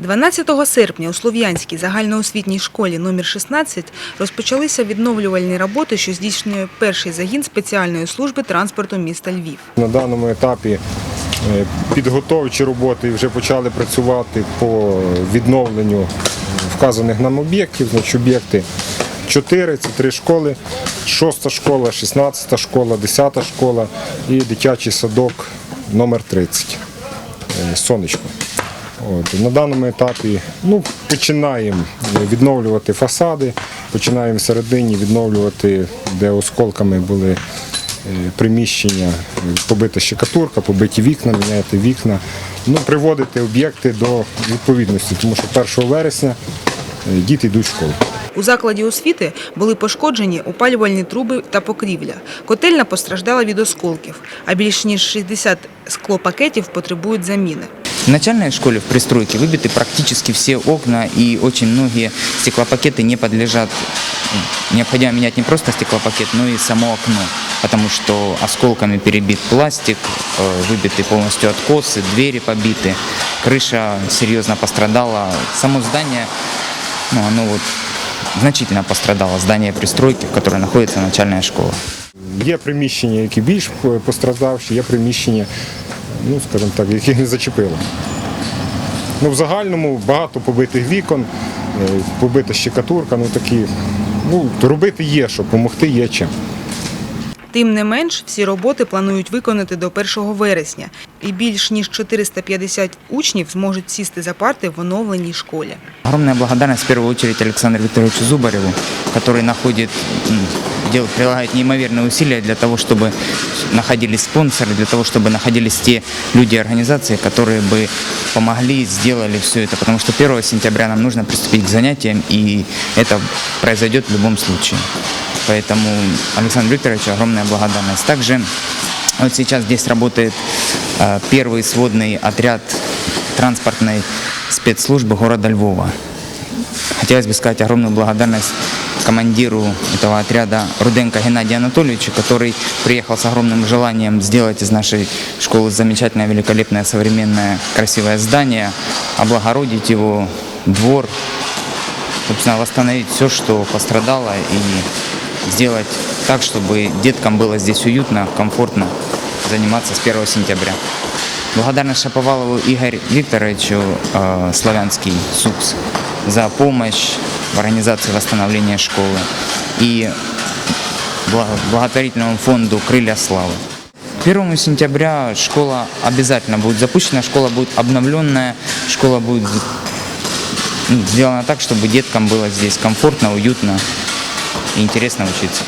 12 серпня у Слов'янській загальноосвітній школі номер 16 розпочалися відновлювальні роботи, що здійснює перший загін спеціальної служби транспорту міста Львів. На даному етапі е, підготовчі роботи вже почали працювати по відновленню вказаних нам об'єктів. Значить, об'єкти 4, це три школи, 6 школа, 16 школа, 10 школа і дитячий садок номер 30 е, сонечко. От, на даному етапі ну, починаємо відновлювати фасади, починаємо всередині відновлювати, де осколками були е, приміщення, побита щекатурка, побиті вікна, міняти вікна, ну, приводити об'єкти до відповідності, тому що 1 вересня е, діти йдуть в школу. У закладі освіти були пошкоджені опалювальні труби та покрівля. Котельна постраждала від осколків, а більш ніж 60 склопакетів потребують заміни. В начальной школе в пристройке выбиты практически все окна и очень многие стеклопакеты не подлежат. м, Необходимо менять не просто стеклопакет, но и само окно, потому что осколками перебит пластик, э, выбиты полностью откосы, двери побиты, крыша серьезно пострадала. Само здание, ну, оно вот значительно пострадало, здание пристройки, в которой находится начальная школа. Є приміщення, які більш постраждавші, є приміщення, ну, скажімо так, які не зачепило. Ну, в загальному багато побитих вікон, е, побита щекатурка, ну такі. Ну, робити є, що допомогти є чим. Тим не менш, всі роботи планують виконати до 1 вересня, і більш ніж 450 учнів зможуть сісти за парти в оновленій школі. Огромная благодарность в первую очередь Александру Викторовичу Зубареву, м, дел, прилагает неимоверные усилия для того, чтобы находились спонсоры, для того, чтобы находились те люди и организации, которые бы помогли, сделали все это. Потому что 1 сентября нам нужно приступить к занятиям, и это произойдет в любом случае. Поэтому Александру Викторовичу огромная благодарность. Также вот сейчас здесь работает э, первый сводный отряд транспортной спецслужбы города Львова. Хотелось бы сказать огромную благодарность командиру этого отряда Руденко Геннадию Анатольевичу, который приехал с огромным желанием сделать из нашей школы замечательное, великолепное, современное, красивое здание, облагородить его, двор, собственно, восстановить все, что пострадало, и сделать так, чтобы деткам было здесь уютно, комфортно заниматься с 1 сентября. Благодарность Шаповалову Игорю Викторовичу, э, Славянский СУКС, за помощь в организации восстановления школы и благо- благотворительному фонду «Крылья славы». 1 сентября школа обязательно будет запущена, школа будет обновленная, школа будет сделана так, чтобы деткам было здесь комфортно, уютно и интересно учиться.